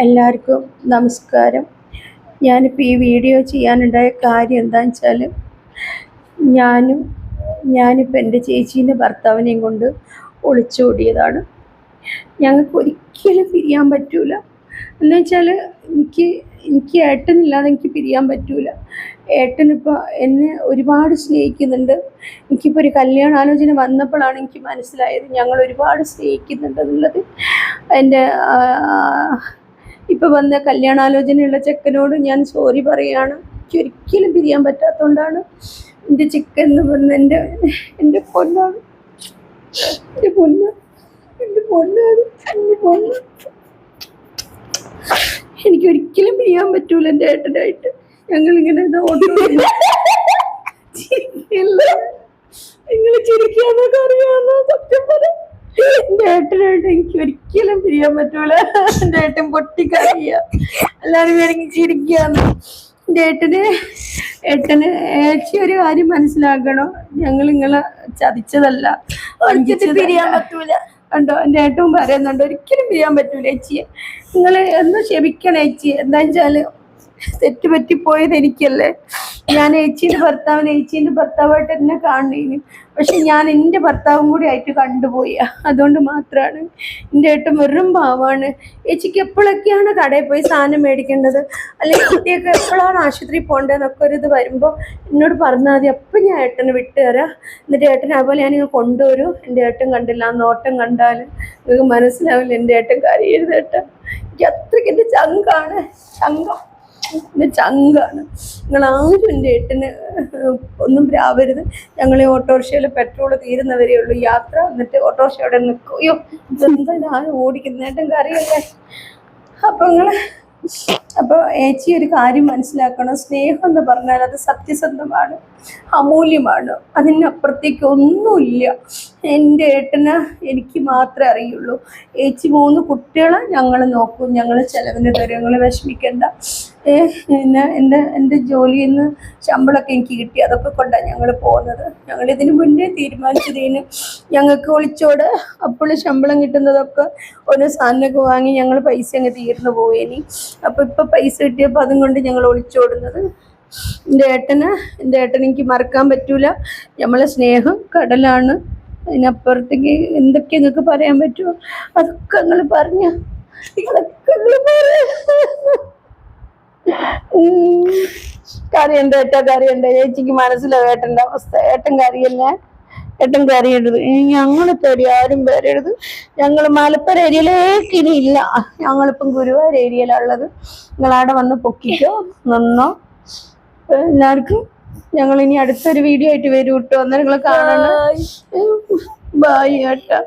എല്ലാവർക്കും നമസ്കാരം. ഞാനിപ്പോൾ ഈ വീഡിയോ ചെയ്യാനുണ്ടായ കാര്യം എന്താണെന്ന് വെച്ചാൽ ഞാനും ഞാനിപ്പോൾ എന്റെ ചേച്ചീന്റെ ഭർത്താവിനെയും കൊണ്ട് ഒളിച്ചോടിയതാണ്. ഞങ്ങൾക്ക് ഒരിക്കലും പിരിയാൻ പറ്റൂല. എന്ന് വെച്ചാൽ എനിക്ക് എനിക്ക് ഏട്ടനില്ലാതെ എനിക്ക് പിരിയാൻ പറ്റൂല. ഏട്ടനിപ്പോൾ എന്നെ ഒരുപാട് സ്നേഹിക്കുന്നുണ്ട്. എനിക്കിപ്പോൾ ഒരു കല്യാണ ആലോചന വന്നപ്പോഴാണ് എനിക്ക് മനസ്സിലായത് ഞങ്ങൾ ഒരുപാട് സ്നേഹിക്കുന്നുണ്ടെന്നുള്ളത് എന്റെ ഇപ്പോൾ വന്ന കല്യാണാലോചനയുള്ള ചെക്കനോട് ഞാൻ സോറി പറയുകയാണ് എനിക്ക് ഒരിക്കലും പിരിയാൻ പറ്റാത്തതുകൊണ്ടാണ് എന്റെ ചിക്കൻ എന്ന് പറഞ്ഞ എന്റെ എന്റെ പൊന്നാണ്. എന്റെ പൊന്ന് എന്റെ പൊന്നാണ് എന്റെ പൊന്ന്. എനിക്ക് ഒരിക്കലും പിരിയാൻ പറ്റൂല എന്റെ ഏട്ടനായിട്ട്. ഞങ്ങളിങ്ങനെ ഇതാ ചിരിക്കില്ല. നിങ്ങൾ ചിരിക്കാന്നൊക്കെ അറിയാമെന്നോ സത്യം എന്റെ ഏട്ടനായിട്ട് എനിക്ക് ഒരിക്കലും പിരിയാൻ പറ്റൂല. എന്റെ ഏട്ടൻ പൊട്ടിക്കറിയ എല്ലാവരും വേണമെങ്കിൽ ചിരിക്കാന്ന്. എന്റെ ഏട്ടന് ഏട്ടന് ഏച്ചി ഒരു കാര്യം മനസ്സിലാക്കണം. ഞങ്ങൾ നിങ്ങളെ ചതിച്ചതല്ല. പിരിയാൻ പറ്റൂല. കണ്ടോ? എന്റെ ഏട്ടൻ പറയുന്നുണ്ട് ഒരിക്കലും പിരിയാൻ പറ്റൂല ഏച്ചിയെ. നിങ്ങൾ ഒന്ന് ക്ഷമിക്കണം ഏച്ചി എന്താ വെച്ചാൽ തെറ്റ് പോയത് എനിക്കല്ലേ. ഞാൻ ഏച്ചീന്റെ ഭർത്താവിന് ഏച്ചീന്റെ ഭർത്താവായിട്ട് എന്നെ കാണുന്നതിന്. പക്ഷെ ഞാൻ എന്റെ ഭർത്താവും കൂടി ആയിട്ട് കണ്ടുപോയി. അതുകൊണ്ട് മാത്രമാണ് എന്റെ ഏട്ടൻ വെറും പാവാണ്. ഏച്ചിക്ക് എപ്പോഴൊക്കെയാണ് കടയിൽ പോയി സാധനം മേടിക്കേണ്ടത്? അല്ലെങ്കിൽ കുട്ടിയൊക്കെ എപ്പോഴാണ് ആശുപത്രിയിൽ പോകേണ്ടതെന്നൊക്കെ ഒരു ഇത് വരുമ്പോൾ എന്നോട് പറഞ്ഞാൽ മതി. അപ്പം ഞാൻ ഏട്ടനെ വിട്ടു തരാം. എന്നിട്ട് ഏട്ടനെ അതുപോലെ ഇങ്ങ് കൊണ്ടുവരും. എന്റെ ഏട്ടൻ കണ്ടില്ല നോട്ടം കണ്ടാൽ നിങ്ങൾക്ക് മനസ്സിലാവില്ല എന്റെ ഏട്ടൻ കരയരുത് ഏട്ടൻ എനിക്ക് അത്രയ്ക്ക് എന്റെ ചങ്കാണ്. ചങ്കം. എന്റെ ചങ്കാണ്. നിങ്ങൾ ആരും എന്റെ ഏട്ടന് ഒന്നും രാവരുത്. ഞങ്ങൾ ഈ ഓട്ടോറിക്ഷയിൽ പെട്രോൾ തീരുന്നവരേ ഉള്ളൂ. യാത്ര എന്നിട്ട് ഓട്ടോറിക്ഷ അവിടെ നിൽക്കും അയ്യോ ഇതെന്താ ഞാൻ ഓടിക്കുന്ന ഏട്ടൻ കറിയല്ലേ? അപ്പോൾ നിങ്ങൾ അപ്പോൾ ഏച്ചി ഒരു കാര്യം മനസ്സിലാക്കണം. സ്നേഹം എന്ന് പറഞ്ഞാൽ അത് സത്യസന്ധമാണ് അമൂല്യമാണ്. അതിനപ്പുറത്തേക്ക് ഒന്നുമില്ല. എന്റെ ഏട്ടന് എനിക്ക് മാത്രമേ അറിയുള്ളൂ. ഏച്ചി മൂന്ന് കുട്ടികളെ. ഞങ്ങൾ നോക്കും. ഞങ്ങൾ ചിലവിന് തരും. വിഷമിക്കേണ്ട. പിന്നെ എന്റെ എന്റെ ജോലിയിൽ നിന്ന് ശമ്പളമൊക്കെ എനിക്ക് കിട്ടി. അതൊക്കെ കൊണ്ടാണ് ഞങ്ങൾ പോകുന്നത് ഞങ്ങൾ ഇതിന് മുന്നേ തീരുമാനിച്ചതിന് ഞങ്ങൾക്ക് ഒളിച്ചോട് അപ്പോൾ ശമ്പളം കിട്ടുന്നതൊക്കെ ഓരോ സാധനമൊക്കെ വാങ്ങി ഞങ്ങൾ പൈസ അങ്ങ് തീർന്നു പോയേനി. അപ്പോൾ ഇപ്പോൾ പൈസ കിട്ടിയപ്പോൾ അതും കൊണ്ട് ഞങ്ങൾ ഒളിച്ചോടുന്നത്. എന്റെ ഏട്ടന് എന്റെ ഏട്ടന് എനിക്ക് മറക്കാൻ പറ്റൂല. നമ്മളെ സ്നേഹം കടലാണ്. അതിനപ്പുറത്തേക്ക് എന്തൊക്കെ നിങ്ങൾക്ക് പറയാൻ പറ്റുമോ? അതൊക്കെ നിങ്ങൾ പറഞ്ഞു. അതൊക്കെ നിങ്ങൾ കറിയുണ്ട് ഏട്ടാ കറിയുണ്ട് ചേച്ചിക്ക് മനസ്സിലാവും ഏട്ടന്റെ അവസ്ഥ. ഏട്ടൻ കറിയല്ലേ ഏട്ടൻ കറിയിടരുത് ഞങ്ങളിപ്പോൾ ഒരു ആരും പേരെഴുത് ഞങ്ങൾ മലപ്പുറം ഏരിയയിലേക്ക് ഇനി ഇല്ല. ഞങ്ങളിപ്പം ഗുരുവായൂർ ഏരിയയിലുള്ളത് നിങ്ങളവിടെ വന്ന് പൊക്കിക്കോ. നിന്നോ. എല്ലാവർക്കും ഞങ്ങൾ ഇനി അടുത്തൊരു വീഡിയോ ആയിട്ട് വരും കേട്ടോ. അന്നേരം നിങ്ങൾ കാണണം ബായ് ഏട്ടാ.